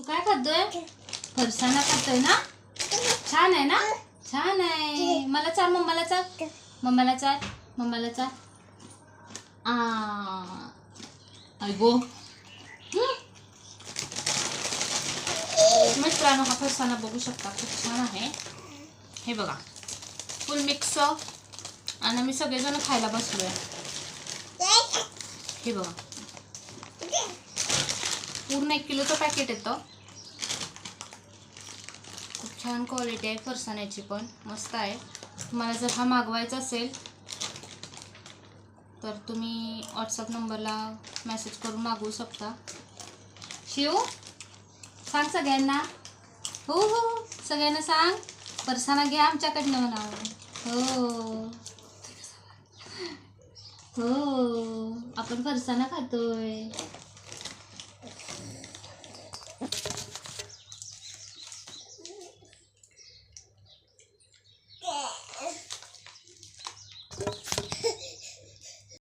तू काय खातोय? फरसाणा खातोय ना? छान आहे ना? छान आहे. मला चाल मम्माला चाल. मम्माला चाल मम्माला चाल. आ. गो. मित्रांनो हा फरसाणा बघू शकता. खूप छान आहे. हे बघा. फुल मिक्स आणि आम्ही सगळेजण खायला बसलोय. हे बघा. पूर्ण एक किलोचं पॅकेट येतं. खूप छान क्वालिटी आहे फरसाण्याची पण. मस्त आहे. तुम्हाला जर हा मागवायचा असेल तर तुम्ही व्हॉट्सअप नंबरला मेसेज करून मागवू शकता. शिव सांग सगळ्यांना. हो हो, हो सगळ्यांना सांग. फरसाणा घ्या आमच्याकडनं म्हणा हो. हो आपण फरसाणा खातोय.